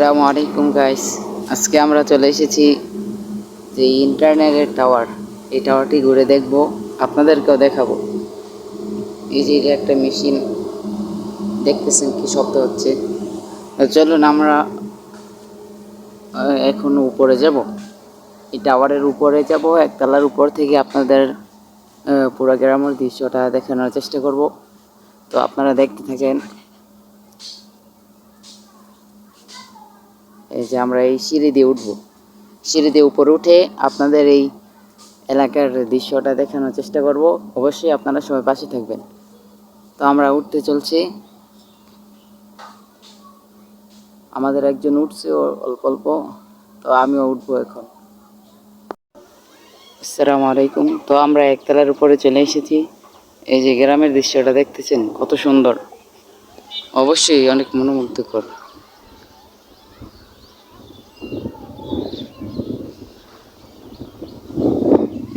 আসসালামু আলাইকুম গাইস আজকে আমরা চলে এসেছি যে ইন্টারনেটের টাওয়ার এই টাওয়ারটি ঘুরে দেখব, আপনাদেরকেও দেখাবো। এই যে একটা মেশিন দেখতেছেন কি শব্দ হচ্ছে? চলুন আমরা এখন উপরে যাব। এই টাওয়ারের উপরে যাব, একতলার উপর থেকে আপনাদের পুরো গ্রামের দৃশ্যটা দেখানোর চেষ্টা করব। তো আপনারা দেখতে থাকেন। এই যে আমরা এই সিঁড়ি দিয়ে উঠবো। সিঁড়ি দিয়ে উপরে উঠে আপনাদের এই এলাকার দৃশ্যটা দেখানোর চেষ্টা করব। অবশ্যই আপনারা সবাই পাশে থাকবেন। তো আমরা উঠতে চলছি। আমাদের একজন উঠছে অল্প অল্প। তো আমিও উঠবো এখন। আসসালামু আলাইকুম। তো আমরা একতলার উপরে চলে এসেছি। এই যে গ্রামের দৃশ্যটা দেখতেছেন, কত সুন্দর। অবশ্যই অনেক মনোমুগ্ধকর।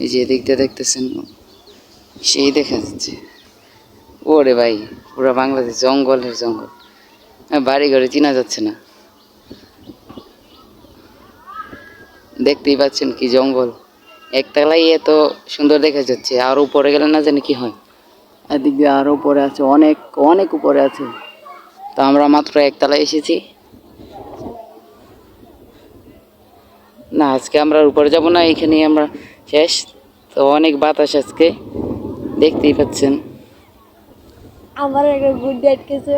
এই যে এদিকটা দেখতেছেন, সেই দেখা যাচ্ছে। ওরে ভাই, পুরো বাংলাদেশ জঙ্গলের জঙ্গল। বাড়ি ঘরে চেনা যাচ্ছে না। দেখতেই পাচ্ছেন কি জঙ্গল। একতলাই এত সুন্দর দেখা যাচ্ছে, আর উপরে গেলে না জানি কি হয়। এদিক দিয়ে আরও উপরে আছে, অনেক অনেক উপরে আছে। তো আমরা মাত্র একতলায় এসেছি। না, আজকে আমরা উপরে যাব না, এখানেই আমরা শেষ। তো অনেক বাতাস আজকে দেখতেই পাচ্ছেন। আমার একটা গুড আটকেছে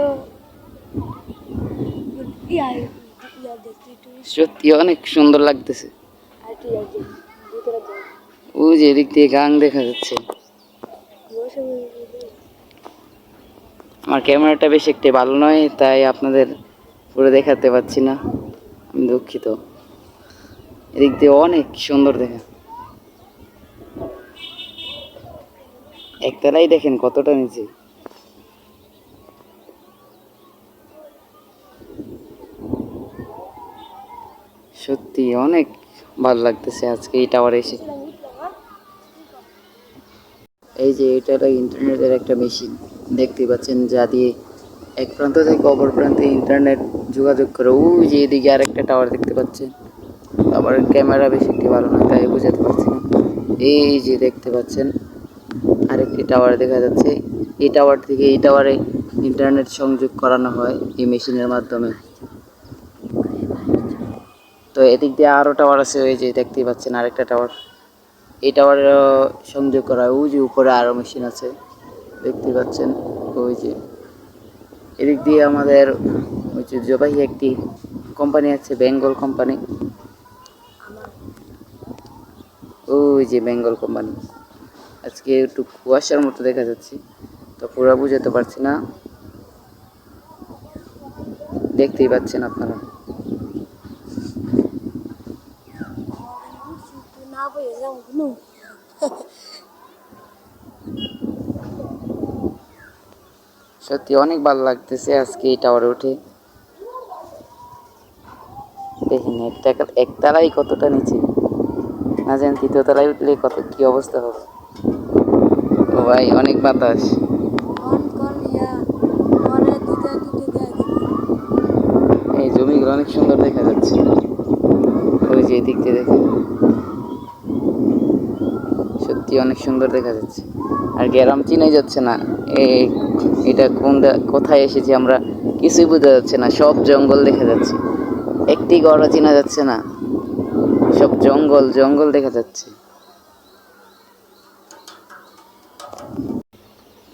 সত্যি অনেক সুন্দর লাগতেছে। ওই যে এদিক দিয়ে গাং দেখা যাচ্ছে। আমার ক্যামেরাটা বেশ একটি ভালো নয় তাই আপনাদের পুরো দেখাতে পাচ্ছি না। আমি দুঃখিত। এদিক দিয়ে অনেক সুন্দর দেখা। একতলাই দেখেন কতটা নিচে। সত্যি অনেক ভালো লাগতেছে আজকে এই টাওয়ারে এসে। এই যে এটা ইন্টারনেটের একটা মেশিন। দেখতে পাচ্ছেন যা দিয়ে এক প্রান্ত থেকে অপর প্রান্তে ইন্টারনেট যোগাযোগ করে। ওই যে এদিকে আরেকটা টাওয়ার দেখতে পাচ্ছেন। আবার ক্যামেরা বেশি একটি ভালো না, তাই বোঝাতে পারছি না। এই যে দেখতে পাচ্ছেন আরেকটি টাওয়ার দেখা যাচ্ছে। এই টাওয়ার থেকে এই টাওয়ারে ইন্টারনেট সংযোগ করানো হয় এই মেশিনের মাধ্যমে। তো এদিক দিয়ে আরও টাওয়ার আছে, ওই যে দেখতেই পাচ্ছেন আরেকটা টাওয়ার এই টাওয়ার সংযোগ করা হয়। ওই যে উপরে আরও মেশিন আছে দেখতে পাচ্ছেন ওই যে। এদিক দিয়ে আমাদের ঐতিহ্যবাহী একটি কোম্পানি আছে বেঙ্গল কোম্পানি ওই যে বেঙ্গল কোম্পানি আজকে একটু কুয়াশার মতো দেখা যাচ্ছে, তো পুরো বুঝাতে পারছি না। দেখতেই পাচ্ছেন আপনারা। সত্যি অনেক ভালো লাগতেছে আজকে এই টাওয়ারে উঠে। দেখেন একটা একতলাই কতটা নিচে? না জানেন তৃতীয় তলায় উঠলে কত কি অবস্থা হবে? ভাই, অনেক বাতাস। এই জমিগুলো অনেক সুন্দর দেখা যাচ্ছে। ওই যে এদিক দিয়ে দেখেন। সত্যি অনেক সুন্দর দেখা যাচ্ছে। আর গ্রাম চিনাই যাচ্ছে না। এটা কোন কোথায় এসেছি আমরা কিছুই বোঝা যাচ্ছে না। সব জঙ্গল দেখা যাচ্ছে। একটি গড়া চেনা যাচ্ছে না। সব জঙ্গল জঙ্গল দেখা যাচ্ছে।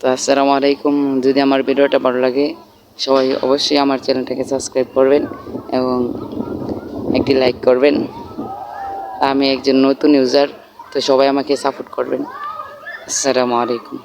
তো আসসালামু আলাইকুম। যদি আমার ভিডিওটা ভালো লাগে, সবাই অবশ্যই আমার চ্যানেলটাকে সাবস্ক্রাইব করবেন এবং একটি লাইক করবেন। আমি একজন নতুন ইউজার তো সবাই আমাকে সাপোর্ট করবেন। আসসালামু আলাইকুম।